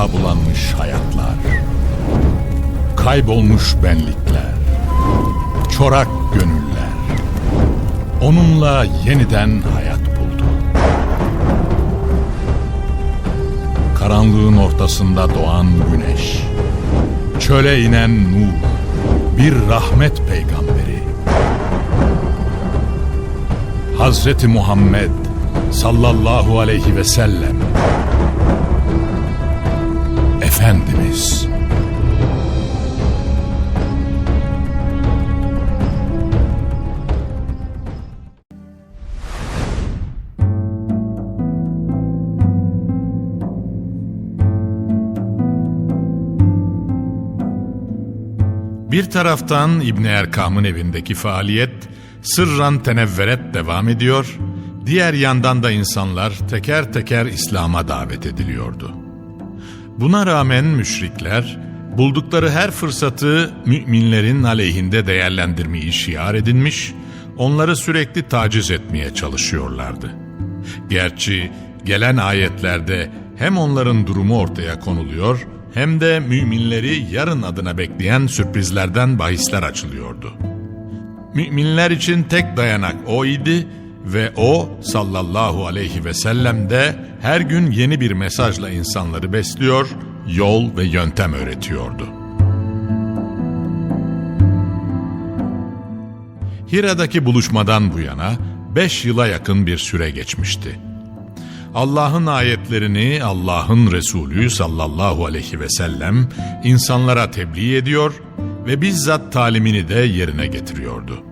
Toprağa bulanmış hayatlar. Kaybolmuş benlikler. Çorak gönüller. Onunla yeniden hayat buldu. Karanlığın ortasında doğan güneş. Çöle inen nur. Bir rahmet peygamberi. Hazreti Muhammed sallallahu aleyhi ve sellem Efendimiz Bir taraftan İbni Erkam'ın evindeki faaliyet sırran tenevveret devam ediyor, diğer yandan da insanlar teker teker İslam'a davet ediliyordu. Buna rağmen müşrikler buldukları her fırsatı müminlerin aleyhinde değerlendirmeyi şiar edinmiş, onları sürekli taciz etmeye çalışıyorlardı. Gerçi gelen ayetlerde hem onların durumu ortaya konuluyor hem de müminleri yarın adına bekleyen sürprizlerden bahisler açılıyordu. Müminler için tek dayanak o idi ve o sallallahu aleyhi ve sellem de her gün yeni bir mesajla insanları besliyor, yol ve yöntem öğretiyordu. Hira'daki buluşmadan bu yana beş yıla yakın bir süre geçmişti. Allah'ın ayetlerini Allah'ın Resulü sallallahu aleyhi ve sellem insanlara tebliğ ediyor ve bizzat talimini de yerine getiriyordu.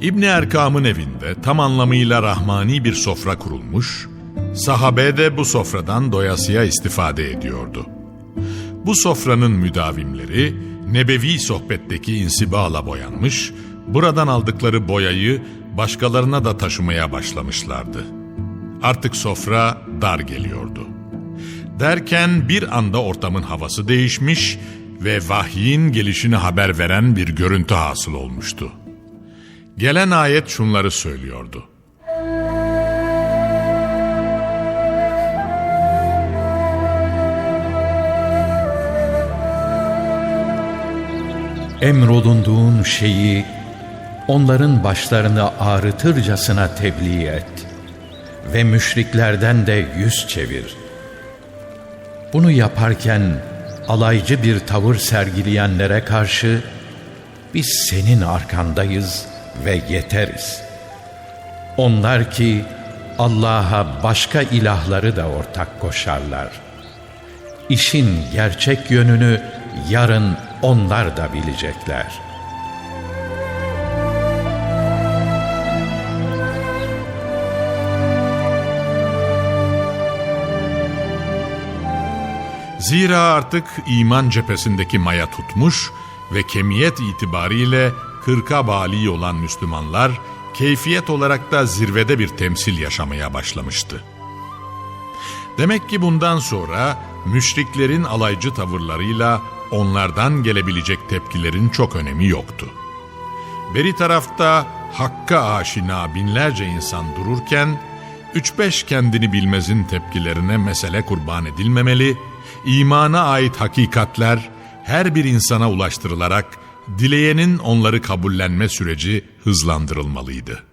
İbni Erkam'ın evinde tam anlamıyla rahmani bir sofra kurulmuş, sahabe de bu sofradan doyasıya istifade ediyordu. Bu sofranın müdavimleri nebevi sohbetteki insibala boyanmış, buradan aldıkları boyayı başkalarına da taşımaya başlamışlardı. Artık sofra dar geliyordu. Derken bir anda ortamın havası değişmiş ve vahyin gelişini haber veren bir görüntü hasıl olmuştu. Gelen ayet şunları söylüyordu. Emrolunduğun şeyi onların başlarını ağrıtırcasına tebliğ et ve müşriklerden de yüz çevir. Bunu yaparken alaycı bir tavır sergileyenlere karşı biz senin arkandayız ve yeteriz. Onlar ki Allah'a başka ilahları da ortak koşarlar. İşin gerçek yönünü yarın onlar da bilecekler.'' Zira artık iman cephesindeki maya tutmuş ve kemiyet itibariyle kırka bali olan Müslümanlar keyfiyet olarak da zirvede bir temsil yaşamaya başlamıştı. Demek ki bundan sonra müşriklerin alaycı tavırlarıyla onlardan gelebilecek tepkilerin çok önemi yoktu. Beri tarafta hakka aşina binlerce insan dururken, üç beş kendini bilmezin tepkilerine mesele kurban edilmemeli, imana ait hakikatler her bir insana ulaştırılarak dileyenin onları kabullenme süreci hızlandırılmalıydı.